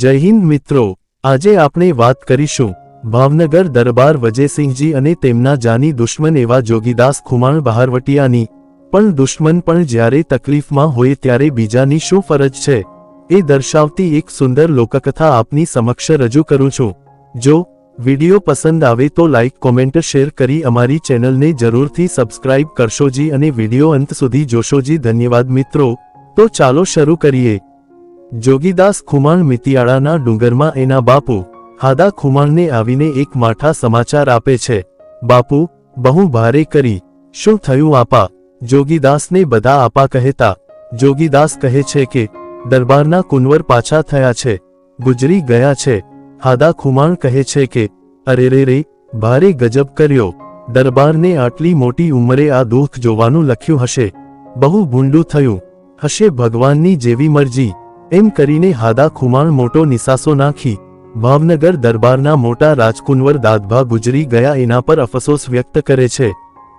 જય હિન્દ મિત્રો, આજે આપણે વાત કરીશું ભાવનગર દરબાર વજયસિંહજી અને તેમના જાની દુશ્મન એવા જોગીદાસ ખુમાણ બહારવટિયાની. પણ દુશ્મન પણ જ્યારે તકલીફમાં હોય ત્યારે બીજાની શું ફરજ છે? એ દર્શાવતી એક સુંદર લોકકથા આપની સમક્ષ રજૂ કરું છું. જો વિડિયો પસંદ આવે તો લાઇક કોમેન્ટ, શેર કરી અમારી ચેનલને જરૂરથી સબસ્ક્રાઇબ કરશોજી અને વિડિયો અંત સુધી જોશોજી. ધન્યવાદ મિત્રો. તો ચાલો શરૂ કરીએ. જોગીદાસ ખુમાણ મિતિયાળાના ડુંગરમાં એના બાપુ, હાદા ખુમાણને આવીને એક માઠા સમાચાર આપે છે. બાપુ, બહુ ભારે કરી. શું થયું આપા? જોગીદાસને બધા આપા કહેતા. જોગીદાસ કહે છે કે, દરબારના કુંવર પાછા થયા છે. ગુજરી ગયા છે. હાદા ખુમાણ કહે છે કે, અરે રે રે, ભારે ગજબ કર્યો. દરબારને આટલી મોટી ઉંમરે આ દુઃખ જોવાનું લખ્યું હશે. બહુ ભૂંડું થયું. હશે ભગવાનની જેવી મરજી. એમ કરીને હાદા ખુમાણ મોટો નિસાસો નાખી ભાવનગર દરબારના મોટા રાજકુંવર દાદભા ગુજરી ગયા એના પર અફસોસ વ્યક્ત કરે છે.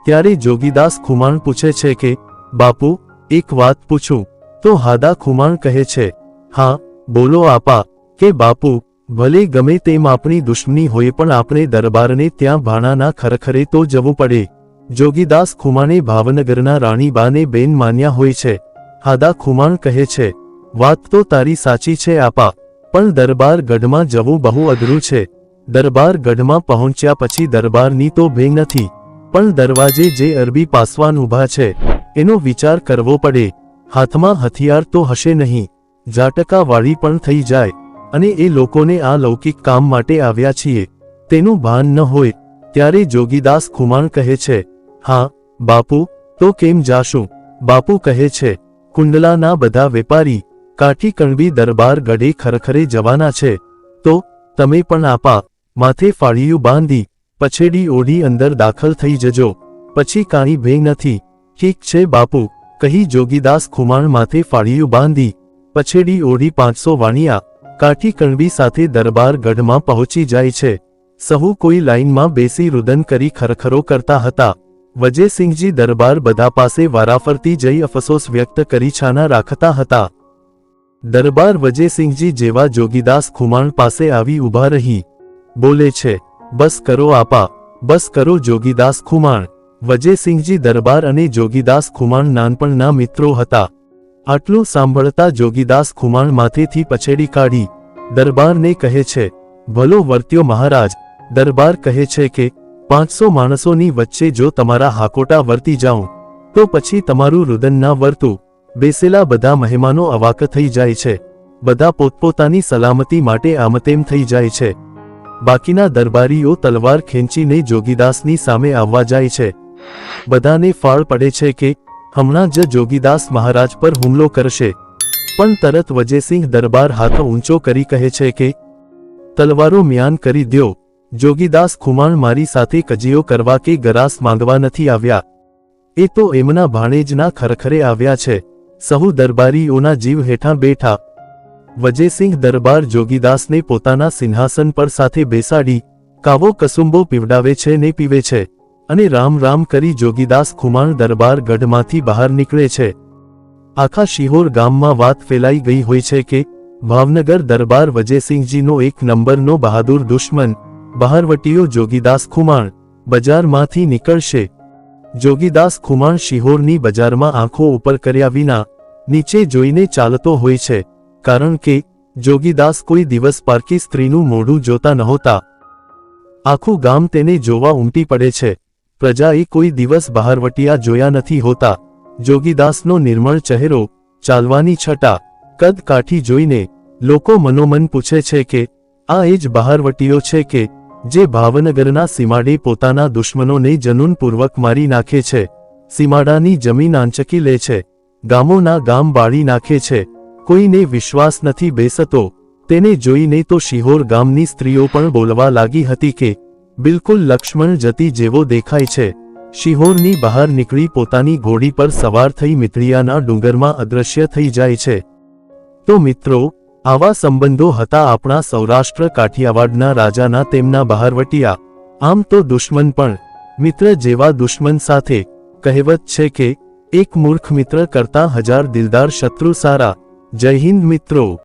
ત્યારે જોગીદાસ ખુમાણ પૂછે છે કે, બાપુ, એક વાત પૂછું. તો હાદા ખુમાણ કહે છે, હા, બોલો આપા, કે બાપુ, ભલે ગમે તેમ આપણી દુશ્મની હોય પણ આપણે દરબારને ત્યાં ભાણાના ખરખરે તો જવું પડે. જોગીદાસ ખુમાણે ભાવનગરના રાણીબાને બેન માન્યા હોય છે. હાદા ખુમાણ કહે છે વાત તો તારી સાચી છે આપા, પણ દરબાર ગઢમાં જવું બહુ અઘરું છે. દરબાર ગઢમાં પહોંચ્યા પછી દરબારની તો ભે નથી, પણ દરવાજે જે અરબી પાસવાન ઊભા છે, એનો વિચાર કરવો પડે. હાથમાં હથિયાર તો હશે નહીં જાટકાવાળી પણ થઈ જાય, અને એ લોકોને આ લૌકિક કામ માટે આવ્યા છીએ. તેનું ભાન ન હોય, ત્યારે જોગીદાસ ખુમાણ કહે છે, હા, બાપુ, તો કેમ જાશું? બાપુ કહે છે, કુંડલાના બધા વેપારી કાઠી કણબી દરબાર ગઢે ખરખરે જવાના છે. તો, તમે પણ આપા, માથે ફાળિયું બાંધી, પછેડી ઓઢી અંદર દાખલ થઈ જજો. પછી કાંઈ ભે નથી. ઠીક છે બાપુ, કહી જોગીદાસ ખુમાણ માથે ફાળિયું બાંધી, પછેડી ઓઢી પાંચસો વાણિયા, કાઠી કણબી સાથે દરબાર ગઢમાં પહોંચી જાય છે. સહુ કોઈ લાઇનમાં બેસી રુદન કરી ખરખરો કરતા હતા. વજયસિંહજી દરબાર બધા પાસે વારાફરતી જઈ અફસોસ વ્યક્ત કરી છાના રાખતા હતા. દરબાર વજયસિંહજી જેવા જોગીદાસ ખુમાણ પાસે આવી ઊભા રહી. બોલે છે, બસ કરો આપા, બસ કરો જોગીદાસ ખુમાણ. વજયસિંહજી દરબાર અને જોગીદાસ ખુમાણ નાનપણના મિત્રો હતા. આટલું સાંભળતા જોગીદાસ ખુમાણ માથેથી પછેડી કાઢી. દરબારને કહે છે, ભલો વર્ત્યો મહારાજ. દરબાર કહે છે કે, પાંચસો માણસોની વચ્ચે જો તમારા હાકોટા વર્તી જાઉં, તો પછી તમારું રુદન ના વર્તું. બેસેલા બધા મહેમાનો અવાક થઈ જાય છે. બધા પોતપોતાની સલામતી માટે આમતેમ થઈ જાય છે. બાકીના દરબારીઓ તલવાર ખેંચીને જોગીદાસની સામે આવવા જાય છે. બધાને ફાળ પડે છે કે, હમણાં જ જોગીદાસ મહારાજ પર હુમલો કરશે. પણ તરત વજયસિંહ દરબાર હાથ ઊંચો કરી કહે છે કે, તલવારો મ્યાન કરી દ્યો. જોગીદાસ ખુમાણ મારી સાથે કજીયો કરવા કે ગરાસ માંગવા નથી આવ્યા. એ તો એમના ભાણેજના ખરખરે આવ્યા છે. સહુ દરબારીઓના જીવ હેઠા બેઠા. વજયસિંહ દરબાર જોગીદાસને પોતાના સિંહાસન પર સાથે બેસાડી, કાવો કસુંબો પીવડાવે છે ને પીવે છે, અને રામ રામ કરી જોગીદાસ ખુમાણ દરબાર ગઢમાંથી બહાર નીકળે છે. આખા શિહોર ગામમાં વાત ફેલાઈ ગઈ હોય છે કે, ભાવનગર દરબાર વજયસિંહજીનો એક નંબરનો બહાદુર દુશ્મન બહારવટીઓ જોગીદાસ ખુમાણ, બજારમાંથી નીકળશે જોગીદાસ ખુમાણ શિહોરની બજારમાં આંખો ઉપર કર્યા વિના નીચે જોઈને ચાલતો હોય છે, કારણ કે જોગીદાસ કોઈ દિવસ પારકી સ્ત્રીનું મોઢું જોતા નહોતા. આખું ગામ તેને જોવા ઉમટી પડે છે. પ્રજાએ કોઈ દિવસ બહારવટિયા જોયા નથી હોતા. જોગીદાસનો નિર્મળ ચહેરો, ચાલવાની છટા, કદ કાઠી જોઈને લોકો મનોમન પૂછે છે કે, આ એ જ બહારવટીઓ છે કે જે ભાવનગરના સીમાડે પોતાના દુશ્મનોને જનૂનપૂર્વક મારી નાખે છે. સીમાડાની જમીન આંચકી લે છે. ગામોના ગામ બાળી નાખે છે. કોઈને વિશ્વાસ નથી બેસતો. તેને જોઈને તો શિહોર ગામની સ્ત્રીઓ પણ બોલવા લાગી હતી કે, બિલકુલ લક્ષ્મણ જતી જેવો દેખાય છે. શિહોરની બહાર નીકળી પોતાની ઘોડી પર સવાર થઈ મિત્રિયાના ડુંગરમાં અદૃશ્ય થઈ જાય છે. તો મિત્રો આવા સંબંધો હતા આપણા સૌરાષ્ટ્ર કાઠિયાવાડના રાજાના તેમના બહારવટિયા. આમ તો દુશ્મન પણ, મિત્ર જેવા દુશ્મન સાથે, કહેવત છે કે, એક મૂર્ખ મિત્ર કરતા હજાર દિલદાર શત્રુ સારા. જય હિન્દ મિત્રો.